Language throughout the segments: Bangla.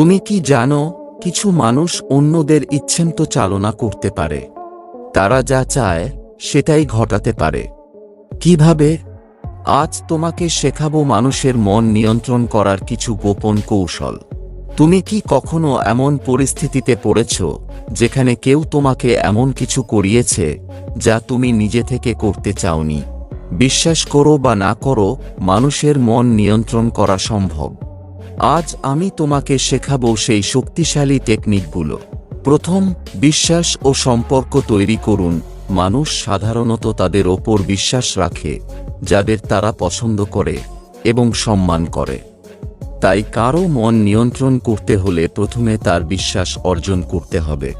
তুমি কি জানো, কিছু মানুষ অন্যদের ইচ্ছেন্ত চালনা করতে পারে। তারা যা চায়, সেটাই ঘটাতে পারে। কীভাবে? আজ তোমাকে শেখাবো মানুষের মন নিয়ন্ত্রণ করার কিছু গোপন কৌশল। তুমি কি কখনো এমন পরিস্থিতিতে পড়েছ, যেখানে কেউ তোমাকে এমন কিছু করিয়েছে, যা তুমি নিজে থেকে করতে চাওনি? বিশ্বাস করো বা না করো, মানুষের মন নিয়ন্ত্রণ করা সম্ভব। আজ আমি তোমাকে শেখাব সেই শক্তিশালী টেকনিকগুলো। প্রথম, বিশ্বাস ও সম্পর্ক তৈরি করুন। মানুষ সাধারণত তাদের ওপর বিশ্বাস রাখে, যাদের তারা পছন্দ করে এবং সম্মান করে। তাই কারও মন নিয়ন্ত্রণ করতে হলে প্রথমে তার বিশ্বাস অর্জন করতে হবে।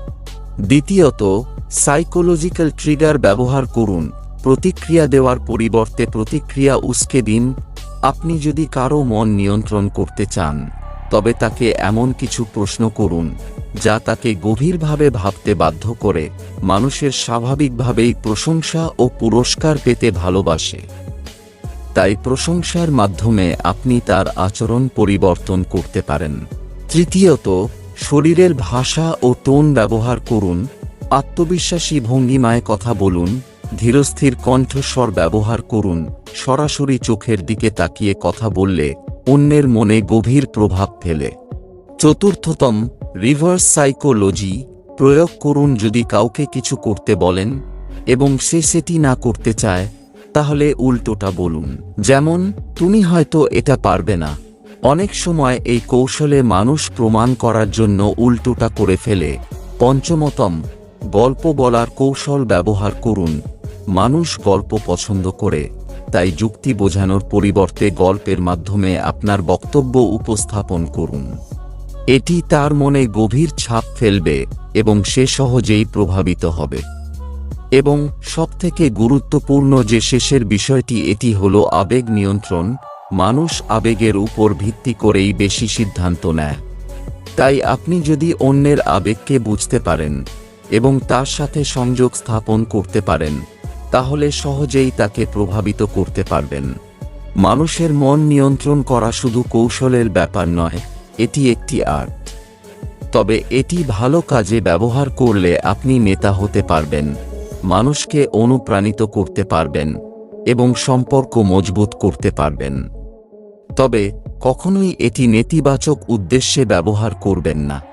দ্বিতীয়ত সাইকোলজিক্যাল ট্রিগার ব্যবহার করুন। প্রতিক্রিয়া দেওয়ার পরিবর্তে প্রতিক্রিয়া উস্কে দিন আপনি যদি কারও মন নিয়ন্ত্রণ করতে চান, তবে তাকে এমন কিছু প্রশ্ন করুন, যা তাকে গভীরভাবে ভাবতে বাধ্য করে, মানুষের স্বাভাবিকভাবেই প্রশংসা ও পুরস্কার পেতে ভালোবাসে। তাই প্রশংসার মাধ্যমে আপনি তার আচরণ পরিবর্তন করতে পারেন। তৃতীয়ত, শরীরের ভাষা ও টোন ব্যবহার করুন, আত্মবিশ্বাসী ভঙ্গিমায় কথা বলুন, ধীরস্থির কণ্ঠস্বর ব্যবহার করুন সরাসরি চোখের দিকে তাকিয়ে কথা বললে, অন্যের মনে গভীর প্রভাব ফেলে। চতুর্থতম, রিভার্স সাইকোলজি, প্রয়োগ করুন যদি কাউকে কিছু করতে বলেন, এবং সে সেটি না করতে চায়, তাহলে উল্টোটা বলুন। যেমন, তুমি হয়তো এটা পারবে না। অনেক সময় এই কৌশলে মানুষ প্রমাণ করার জন্য উল্টোটা করে ফেলে। পঞ্চমতম, গল্প বলার কৌশল ব্যবহার করুন। মানুষ গল্প পছন্দ করে। তাই যুক্তি বোঝানোর পরিবর্তে গল্পের মাধ্যমে আপনার বক্তব্য উপস্থাপন করুন। এটি তার মনে গভীর ছাপ ফেলবে এবং সে সহজেই প্রভাবিত হবে। এবং সবথেকে গুরুত্বপূর্ণ যে শেষের বিষয়টি এটি হল আবেগ নিয়ন্ত্রণ, মানুষ আবেগের উপর ভিত্তি করেই বেশি সিদ্ধান্ত নেয়। তাই আপনি যদি অন্যের আবেগকে বুঝতে পারেন এবং তার সাথে সংযোগ স্থাপন করতে পারেন তাহলে সহজেই তাকে প্রভাবিত করতে পারবেন। মানুষের মন নিয়ন্ত্রণ করা শুধু কৌশলের ব্যাপার নয়, এটি একটি আর্ট। তবে এটি ভালো কাজে ব্যবহার করলে আপনি নেতা হতে পারবেন, মানুষকে অনুপ্রাণিত করতে পারবেন, এবং সম্পর্ক মজবুত করতে পারবেন। তবে কখনোই এটি নেতিবাচক উদ্দেশ্যে ব্যবহার করবেন না।